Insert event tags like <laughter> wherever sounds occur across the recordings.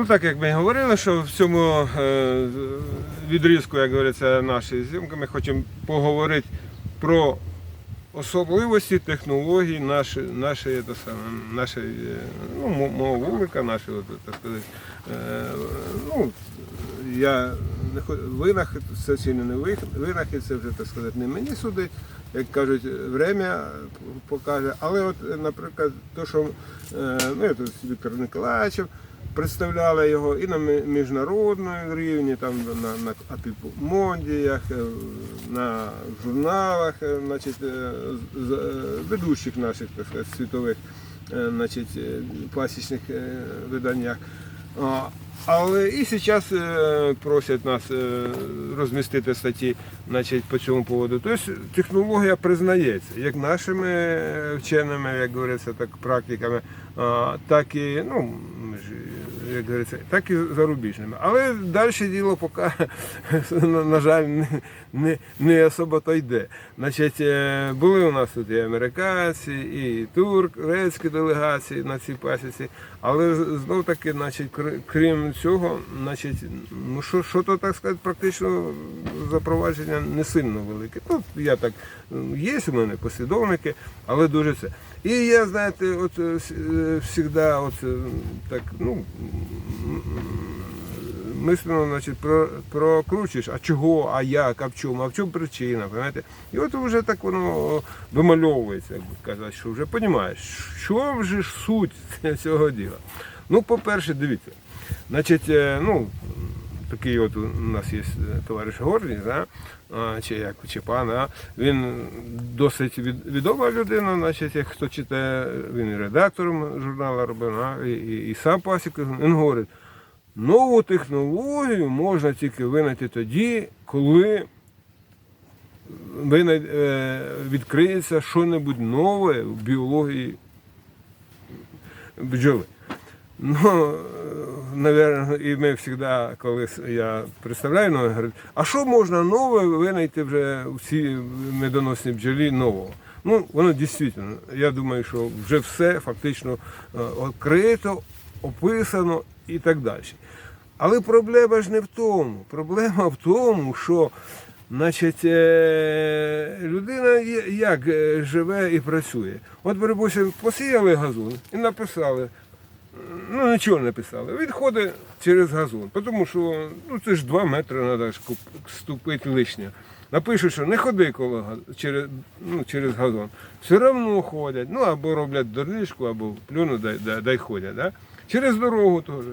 Ну так як ми говорили, що в цьому е, відрізку, як говориться, нашої зйомки, ми хочемо поговорити про особливості технологій нашої, нашої, нашої е, ну, мого вулика, нашої, от, так сказати, е, ну, я винахід, це чи не винахід, це вже так сказати не мені судить, як кажуть, время покаже. Але от, наприклад, то, що ну, я тут Віктор Николаєвичів представляли його і на міжнародному рівні, там на, на апіпмондіях, е, на журналах, е, значить, е, ведущих наших так сказати, світових значить, пасічних е, виданнях. Але і зараз просять нас розмістити статті значить, по цьому поводу. Тобто технологія признається як нашими вченими, як говориться, так практиками, так і ну, ми ж, як говориться, так і зарубіжними. Але далі діло поки, <laughs> на, жаль, не, не, не особо то йде. Значить, е, були у нас тут і американці, і турецькі делегації на цій пасіці, але знов таки, значить, крім цього, значить, ну що, що то так сказати, практично запровадження не сильно велике. Ну, я так, є у мене послідовники, але дуже це. І я, знаєте, от завжди, от е, так, ну. Мислено, значить, про, прокручуєш, а чого, а як, а в чому, а в чому причина, понимаєте? І от вже так воно вимальовується, як би казати, що вже розумієш, що вже суть <laughs> цього діла. Ну, по-перше, дивіться, значить, е, ну, такий от у нас є товариш Гордій, да? чи як чи пан, а? він досить від, відома людина, значить, як хто читає, він і редактором журналу робив, а? І, і, і сам пасік, він говорить, нову технологію можна тільки винайти тоді, коли винай- е, відкриється щось нове в біології бджоли. Ну, наверное, і ми завжди, коли я представляю нове, говорю, а що можна нове винайти вже в цій медоносній бджолі нового? Ну, воно дійсно, я думаю, що вже все фактично е, відкрито, описано і так далі. Але проблема ж не в тому. Проблема в тому, що значить, е, людина як е, живе і працює. От, припустимо, посіяли газон і написали. Ну, нічого не написали. Він ходить через газон, тому що ну, це ж 2 метри треба ступити лишнє. Напишуть, що не ходи коло через, ну, через газон. Все одно ходять. Ну або роблять доріжку, або плюну, дай, дай, дай ходять. Да? Через дорогу теж.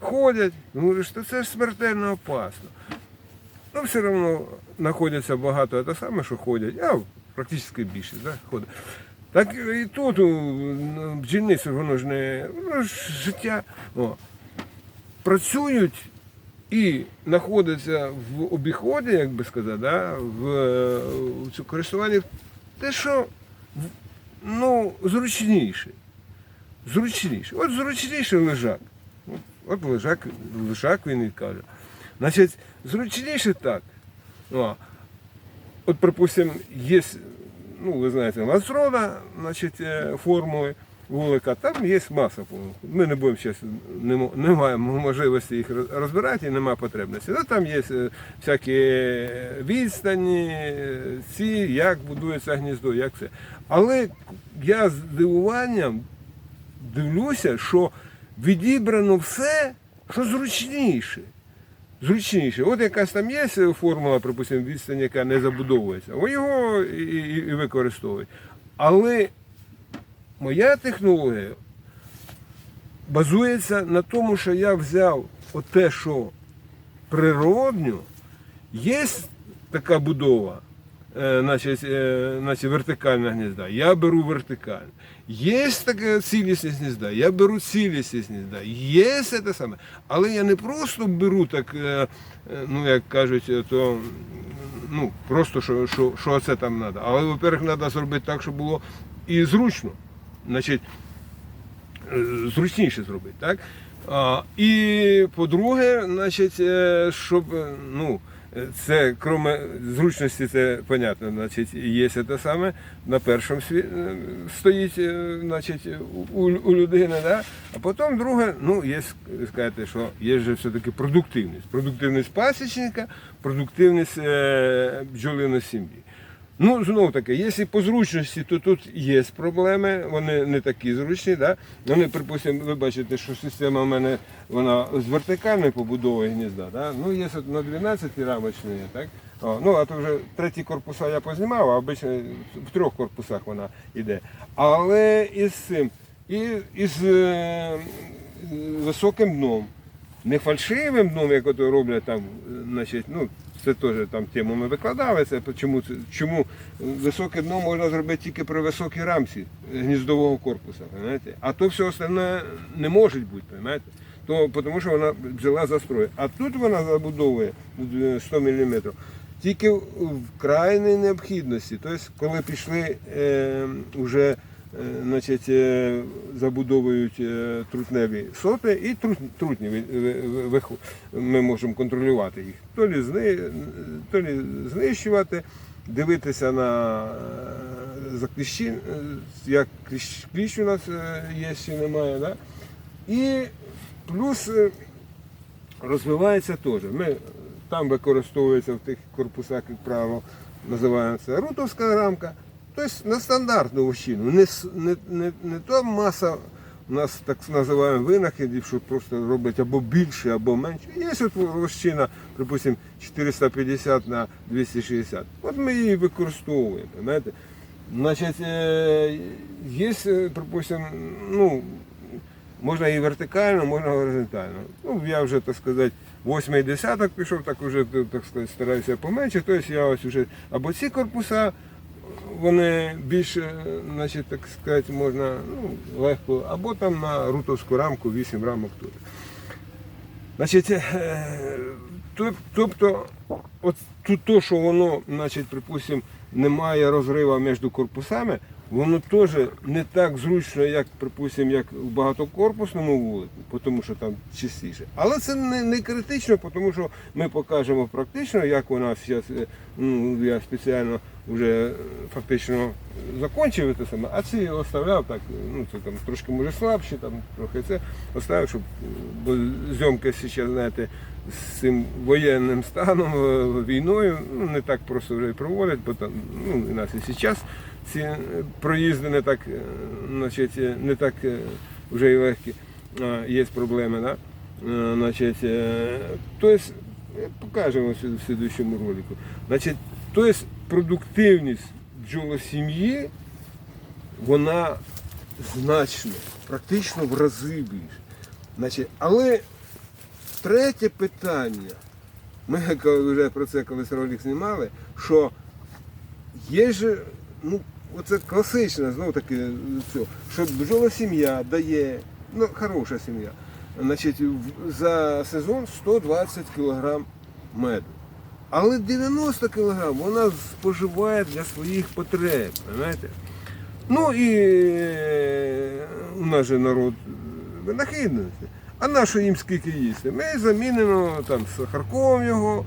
Ходять, ну то це ж смертельно опасно. Ну, все одно знаходяться багато те саме, що ходять, а практично більшість да, ходить. Так і тут ну, воно ж не воно ж життя. О. Працюють і знаходяться в обіході, як би сказати, да, в, в користуванні те, що ну, зручніше. Зручніше. От зручніше лежак. От, от лежак, лежак він і каже. Значить, зручніше так. О, от, припустимо, є, ну, ви знаєте, лазрода, значить, е, формули вулика, там є маса формул. Ми не будемо зараз, не, маємо можливості їх розбирати і немає потребності. Ну, там є е, всякі відстані, ці, як будується гніздо, як це. Але я з здивуванням дивлюся, що відібрано все, що зручніше. Зручніше. От якась там є формула, припустимо, відстань, яка не забудовується, о, його і, і, і використовують. Але моя технологія базується на тому, що я взяв те, що природньо, є така будова, значить, е, значить, вертикальна гнізда, я беру вертикальну. Є така цілісність гнізда, я беру цілісність гнізда. Є все те саме. Але я не просто беру так, е, е, ну як кажуть, е, то ну, просто що, що, що це там треба. Але, во-первых, треба зробити так, щоб було і зручно. Значить, е, зручніше зробити, так? А, і по-друге, значить, е, щоб е, ну, е, це, крім зручності, це понятно, значить, є те саме, на першому сві... стоїть е, значить, у, у людини, да? а потім друге, ну, є, сказати, що є же все-таки продуктивність. Продуктивність пасічника, продуктивність е, бджолиної сім'ї. Ну, знову таки, якщо по зручності, то тут є проблеми, вони не такі зручні. Да? Вони, припустимо, ви бачите, що система в мене вона з вертикальної побудови гнізда. Да? Ну, є на 12 рамочні, так? О, ну, а то вже треті корпуса я познімав, а обично в трьох корпусах вона йде. Але із цим, і із е, високим дном. Не фальшивим дном, як ото роблять там, е, значить, ну, це теж там тему ми викладали, це чому, чому високе дно можна зробити тільки при високій рамці гніздового корпуса, понимаєте? а то все остальне не може бути, понимаєте? То, тому що вона взяла за строй. А тут вона забудовує е, 100 мм тільки в крайній необхідності. Тобто, коли пішли е, вже е, значить, е, забудовують е, трутневі соти і трутні ми можемо контролювати їх. То лі, знищувати, дивитися на е, за е, як кліщ, кліщ у нас е, є чи немає. Да? І плюс е, розвивається теж. Ми, там використовується в тих корпусах, як правило, називається рутовська рамка. Тобто на стандартну вощину. Не, не, не, не то маса у нас так називаємо винахідів, що просто роблять або більше, або менше. Є от вощина, припустимо, 450 на 260. От ми її використовуємо. Знаєте? Значить, е, є, е, припустимо, ну, Можна і вертикально, можна горизонтально. Ну, я вже, так сказати, восьмий десяток пішов, так вже так сказати, стараюся поменше. Тобто я ось уже або ці корпуса, вони більше, значить, так сказати, можна ну, легко, або там на рутовську рамку, 8 рамок тут. Значить, е, тобто, от тут то, що воно, значить, припустимо, немає розриву між корпусами, воно теж не так зручно, як, припустимо, як в багатокорпусному вулику, тому що там чистіше. Але це не, не критично, тому що ми покажемо практично, як вона зараз, ну, я спеціально вже фактично закончив це саме, а ці оставляв так, ну це там трошки може слабші, там трохи це оставив, щоб бо зйомка зараз, знаєте, з цим воєнним станом, е, війною, ну не так просто вже проводять, бо там, ну, і нас і зараз ці проїзди не так, е, значить, е, не так вже і легкі, є проблеми, да? Значить, тобто, покажемо в слідуючому ролику. Значить, тобто продуктивність бджолосім'ї, вона значно, практично в рази більше. Але третє питання, ми вже про це колись ролик знімали, що є ж, ну, оце класичне, знову таки, що бджола сім'я дає, ну, хороша сім'я, значить, за сезон 120 кг меду. Але 90 кг вона споживає для своїх потреб. Понимаєте? Ну і е, у нас же народ винахідний. А на що їм скільки їсти? Ми замінимо там сахарком його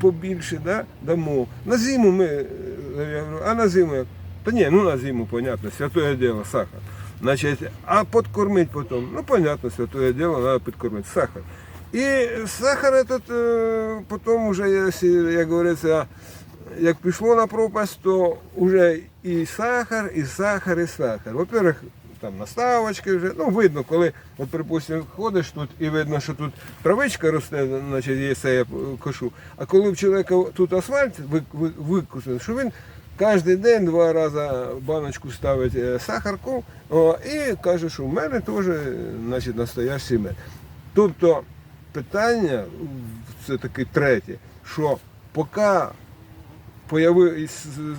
побільше, да? дамо. На зиму ми, е, я говорю, а на зиму як? Та ні, ну на зиму, понятно, святое дело, сахар. Значить, а подкормить потім, ну понятно, святое дело, треба підкормити сахар. І сахар этот, е, потім вже, якщо, як говориться, як пішло на пропасть, то вже і сахар, і сахар, і сахар. Во-первых, там наставочки вже, ну видно, коли, от, припустимо, ходиш тут і видно, що тут травичка росте, значить, є це я кошу. А коли в чоловіка тут асфальт ви- ви- що він кожен день два рази баночку ставить е, сахарку о, і каже, що в мене теж значить, настоящий мед. Тобто питання це таке третє, що поки появи, з, з,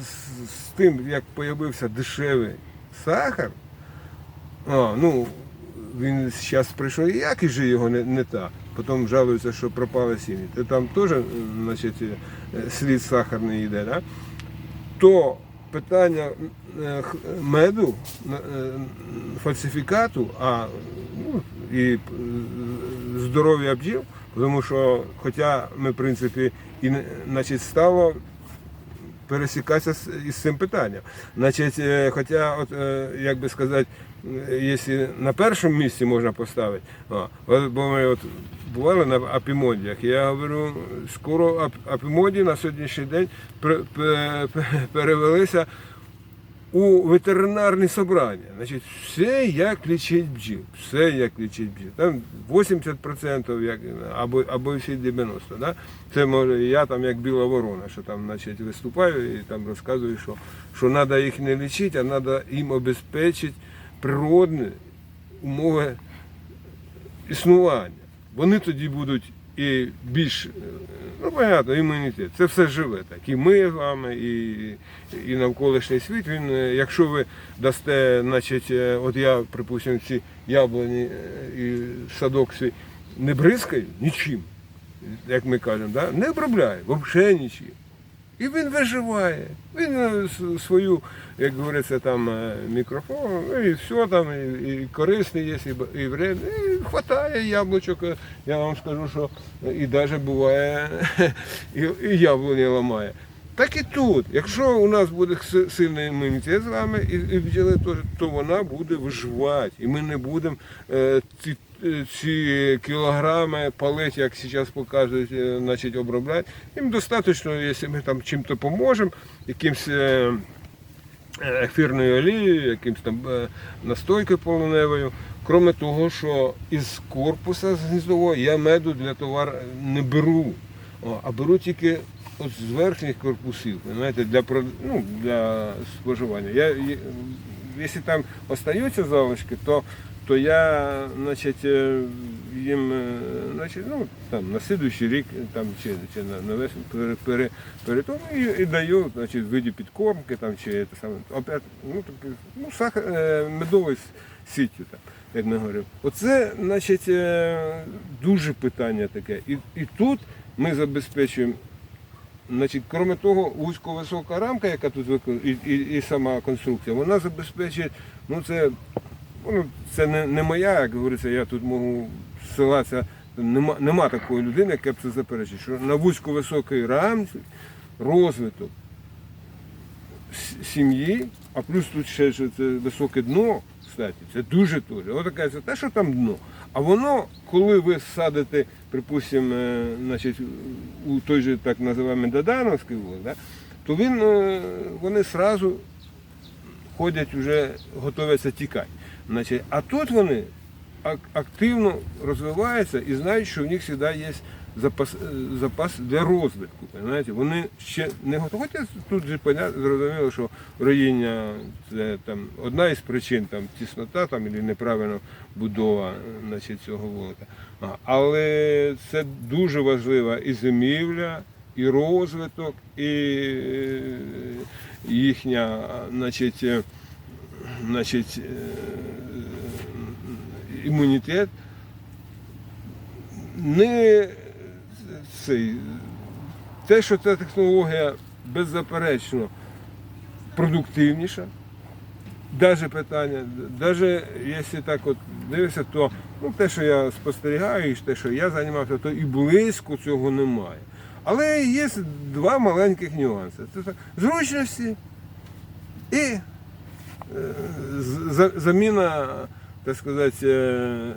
з тим, як появився дешевий сахар, а, ну, він зараз прийшов, і якість же його не, не та. Потім жалуються, що пропали сім'ї. Там теж е, значить, е, слід сахарний йде. Да? То питання е, меду, фальсифікату, а ну, і е, здоров'я бджіл, Тому що, хоча ми, в принципі, і значить, стало пересікатися із цим питанням. Значить, е, хоча, от, е, як би сказати, якщо на першому місці можна поставити, бо ми от бували на апімодіях, я говорю, скоро ап- апімодії на сьогоднішній день пер- пе- пе- перевелися у ветеринарні собрання. Значить, все як лічить бджіл. Все як лічить бджіл. Там 80% як, або, або всі 90%. Да? Це може я там як біла ворона, що там значить, виступаю і там розказую, що, що треба їх не лічити, а треба їм обезпечити природні умови існування. Вони тоді будуть і більш, е, ну понятно, імунітет. Це все живе так. І ми з вами, і, і навколишній світ. Він, е, якщо ви дасте, значить, е, от я, припустимо, ці яблуні і садок свій не бризкаю нічим, як ми кажемо, да? не обробляю, взагалі нічим. І він виживає. Він е, свою, як говориться, там е, мікрофон, ну і все там, і, і корисний є, і, і вредний. І хватає яблучок. Е, Я вам скажу, що і навіть буває, <laughs> і, і яблуні ламає. Так і тут, якщо у нас буде сильний імунітет з вами і, і бджоли, то, то вона буде виживати. І ми не будемо е, ці, ці кілограми палити, як зараз показують, е, значить, обробляти. Їм достатньо, якщо ми там чим-то поможемо, якимсь. е, ефірною олією, якимсь там е, настойкою полоневою. Кроме того, що із корпуса з гніздового я меду для товар не беру, а беру тільки от з верхніх корпусів, знаєте, для, ну, для споживання. Я, якщо там остаються залишки, то, то я значить, е, їм е, значить, ну, там, на слідуючий рік там, чи, чи на, на весну пере, пере, перетом і, і даю значить, в виді підкормки там, чи те саме, опять, ну, так, ну, сахар, е, медовий сіттю, там, як ми говоримо. Оце значить, е, дуже питання таке. І, і тут ми забезпечуємо Значить, крім того, вузько-висока рамка, яка тут і, і, і сама конструкція, вона забезпечує, ну це, ну, це не, не моя, як говориться, я тут можу ссилатися, нема, нема такої людини, яка б це заперечить, що на вузько-високій рамці розвиток сім'ї, а плюс тут ще що це високе дно, кстати, це дуже дуже. Ось таке, це те, що там дно. А воно, коли ви садите, припустимо, е, значить, у той же так називаємо Додановський вулик, да, то він, е, вони одразу ходять вже, готуються тікати. Значить, а тут вони ак- активно розвиваються і знають, що в них завжди є запас, е, запас для розвитку. Понимаєте? Вони ще не готові. Хоча тут же понятно, зрозуміло, що роїння це там одна із причин там, тіснота там, або неправильна будова значить, цього вулика. Але це дуже важлива і зимівля, і розвиток, і е, їхня, значить, е, значить, е, імунітет не цей, те, що ця технологія беззаперечно продуктивніша. Даже питання, навіть якщо так от дивишся, то ну, те, що я спостерігаю, і те, що я займався, то і близько цього немає. Але є два маленьких нюанси. Це зручності і заміна, так сказати, е,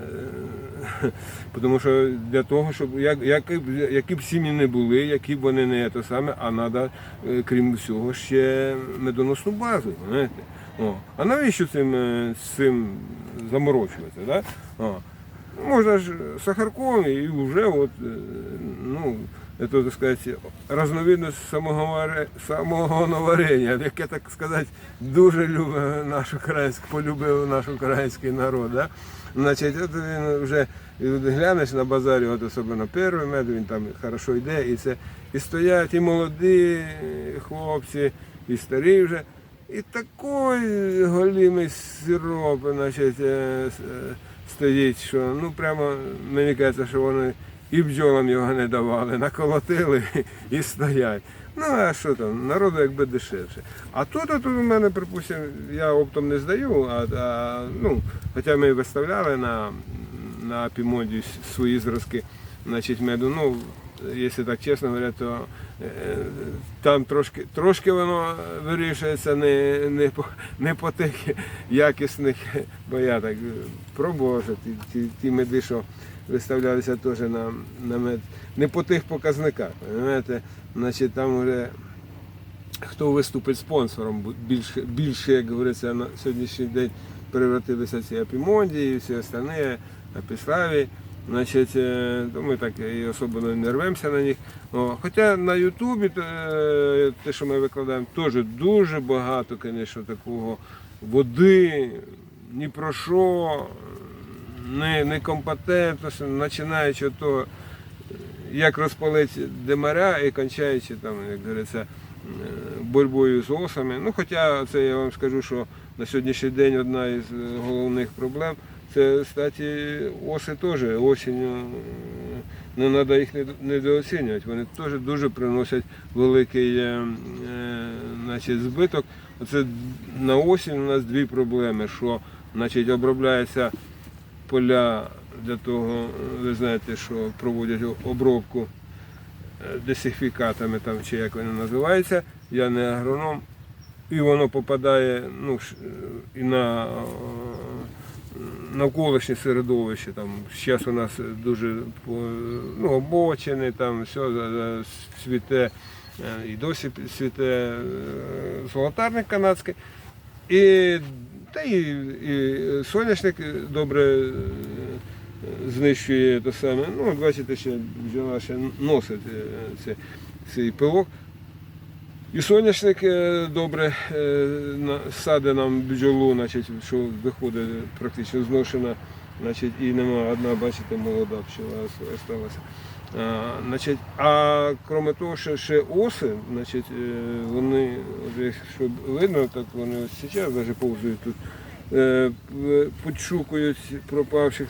тому що для того, щоб як, які, які б сім'ї не були, які б вони не те саме, а треба, крім всього, ще медоносну базу. Знаєте? О. А навіщо цим, е, цим заморочуватися? Да? Можна ж сахарком і вже от, е, ну, это, так сказати, разновидність самоговаре- самогоноварення, яке, так сказати, дуже любить наш український, полюбив наш український народ. Да? Значить, от він вже глянеш на базарі, от особливо перший мед, він там хорошо йде, і це і стоять і молоді хлопці, і старі вже. І такий голімий сироп, значить, е, е, стоїть, що ну прямо мені кажеться, що вони і бджолам його не давали, наколотили <laughs> і стоять. Ну а що там, народу якби дешевше. А тут, тут у мене, припустимо, я оптом не здаю, а, а ну, хоча ми виставляли на, на Пімоді свої зразки. значить, меду. Ну, якщо так чесно говоря, то там трошки, трошки воно вирішується не, не, по, не по тих якісних, бо я так е, пробував ті, ті, ті меди, що виставлялися теж на, на мед, не по тих показниках. Розумієте? Значить, там вже хто виступить спонсором, більше, більше, як говориться, на сьогоднішній день превратилися ці апімонді і всі остальні апіславі. Значить, е, то ми так і особливо не рвемося на них. О, хоча на Ютубі е, те, що ми викладаємо, теж дуже багато, звісно, такого води, ні про що, не, некомпетентності, починаючи від того, як розпалити демаря і кончаючи там, як говориться, е, боротьбою з осами. Ну, хоча це я вам скажу, що на сьогоднішній день одна із головних проблем це, кстати, оси теж осінню. е, Не треба їх недооцінювати. Вони теж дуже приносять великий е, е, значить, збиток. Оце на осінь у нас дві проблеми, що значить, обробляється поля для того, ви знаєте, що проводять обробку десифікатами там, чи як вони називаються. Я не агроном. І воно попадає ну, і на навколишнє середовище. Там, зараз у нас дуже ну, обочини, там все цвіте, е, і досі цвіте е, золотарник канадський. І, та і, і соняшник добре е, знищує те саме. Ну, бачите, ще бджола ще носить цей пилок. І соняшник е, добре е, саде нам бджолу, значить, що виходить практично зношена, значить, і нема одна, бачите, молода пчела залишилася. А, значить, а крім того, що ще оси, значить, е, вони, якщо видно, так вони ось зараз навіть повзують тут, підшукують пропавших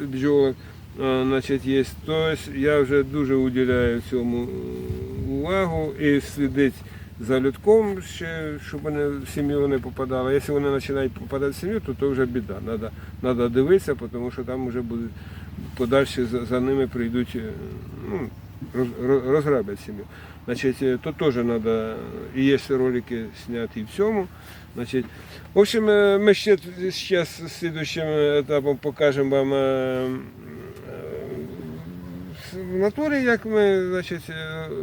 бджолок. Значить, є. Тобто я вже дуже уділяю цьому увагу і слідить за людком, ще, щоб вони в сім'ю не попадали. Якщо вони починають попадати в сім'ю, то це вже біда. Треба, треба дивитися, тому що там вже будуть подальші за, за ними прийдуть, е, ну, роз, роз- розграблять сім'ю. Значить, е, то теж треба, і є ролики зняті і в цьому. Значить, в общем, е, ми ще зараз слідуючим етапом покажемо вам в натурі, як ми значить,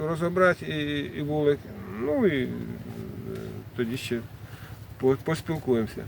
розібрати і, і вулик. Ну і е, тоді ще по- поспілкуємося.